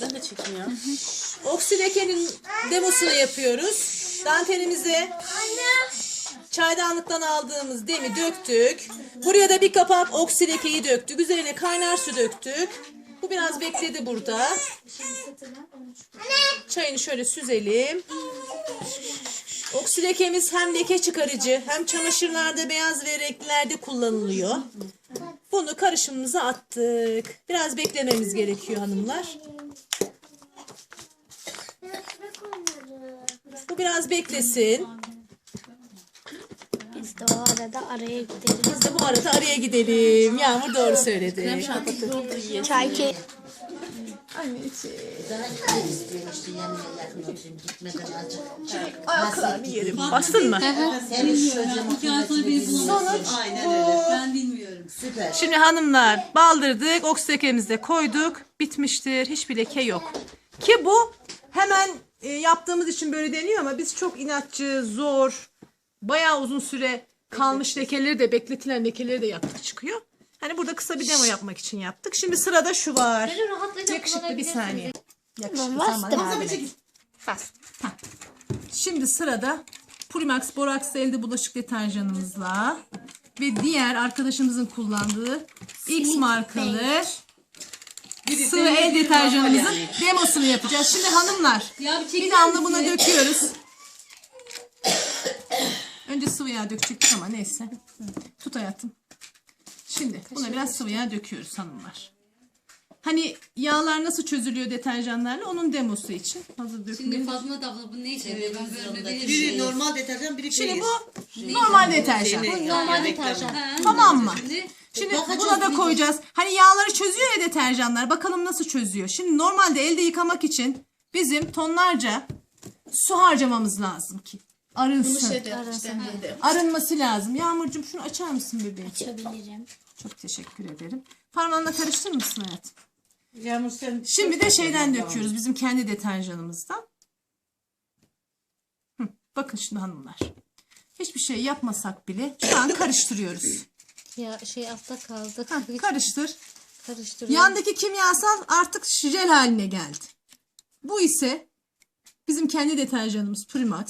Ben de çekeyim ya. Oksilekenin demosunu yapıyoruz. Dantelimize çaydanlıktan aldığımız demi döktük. Buraya da bir kapak oksilekeyi döktük. Üzerine kaynar su döktük. Bu biraz bekledi burada. Çayını şöyle süzelim. Oksilekemiz hem leke çıkarıcı hem çamaşırlarda beyaz ve renklerde kullanılıyor. Bunu karışımımıza attık. Biraz beklememiz gerekiyor hanımlar. Bu biraz beklesin. Biz de o arada araya gideriz. Biz de bu arada araya gidelim. Yağmur doğru söyledi. Çay ke Ayaklarını yerim. Bastın mı? İki ay bilmiyorum. Şimdi hanımlar baldırdık. Oksidekemizi de koyduk. Bitmiştir. Hiçbir leke yok. Ki bu hemen e, yaptığımız için böyle deniyor ama biz çok inatçı, zor, bayağı uzun süre kalmış lekeleri de bekletilen lekeleri de yaptık çıkıyor. Hani burada kısa bir demo yapmak için yaptık. Şimdi sırada şu var. Yakışıklı bir saniye. Yakışıklı Bastım. tamam. Şimdi sırada Purimax Borax elde bulaşık deterjanımızla ve diğer arkadaşımızın kullandığı X markalı sıvı el deterjanımızın demosunu yapacağız. Şimdi hanımlar Ya bir bir çekilir damla buna misin? döküyoruz. Önce sıvı yağ dökecektik ama neyse. Tut hayatım. Şimdi buna biraz sıvı yağ döküyoruz hanımlar. Hani yağlar nasıl çözülüyor deterjanlarla onun demosu için. Hazır Şimdi dökmeyelim. Fatma da abla bu ne işe yarıyor? Ben böyle Biri normal deterjan, biri Şimdi şey. bu normal deterjan. normal deterjan. Tamam mı? Şimdi Şimdi buna da koyacağız. Hani yağları çözüyor ya deterjanlar. Bakalım nasıl çözüyor. Şimdi normalde elde yıkamak için bizim tonlarca su harcamamız lazım ki arınsın. Arınması lazım. Yağmurcuğum şunu açar mısın bebeğim? Açabilirim. Çok teşekkür ederim. Parmağınla karıştırır mısın hayatım? Yağmur sen... Şimdi de şeyden döküyoruz. Bizim kendi deterjanımızdan. Hı, bakın şimdi hanımlar. Hiçbir şey yapmasak bile şu an karıştırıyoruz. Ya şey altta kaldı. Heh, karıştır. Karıştırıyorum. Yandaki kimyasal artık jel haline geldi. Bu ise bizim kendi deterjanımız Primax.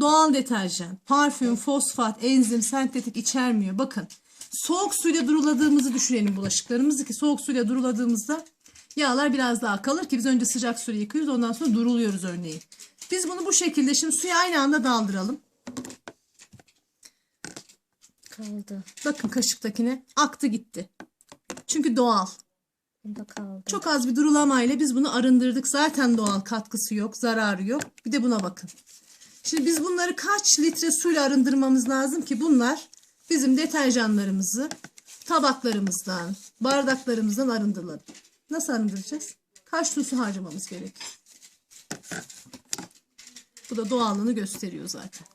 Doğal deterjan, parfüm, fosfat, enzim, sentetik içermiyor. Bakın soğuk suyla duruladığımızı düşünelim bulaşıklarımızı ki soğuk suyla duruladığımızda yağlar biraz daha kalır ki biz önce sıcak suyla yıkıyoruz ondan sonra duruluyoruz örneğin. Biz bunu bu şekilde şimdi suya aynı anda daldıralım. kaldı. Bakın kaşıktakine aktı gitti. Çünkü doğal. Bunda kaldı. Çok az bir durulamayla biz bunu arındırdık. Zaten doğal katkısı yok, zararı yok. Bir de buna bakın. Şimdi biz bunları kaç litre suyla arındırmamız lazım ki bunlar bizim deterjanlarımızı tabaklarımızdan, bardaklarımızdan arındıralım. Nasıl arındıracağız? Kaç su harcamamız gerekiyor? Bu da doğallığını gösteriyor zaten.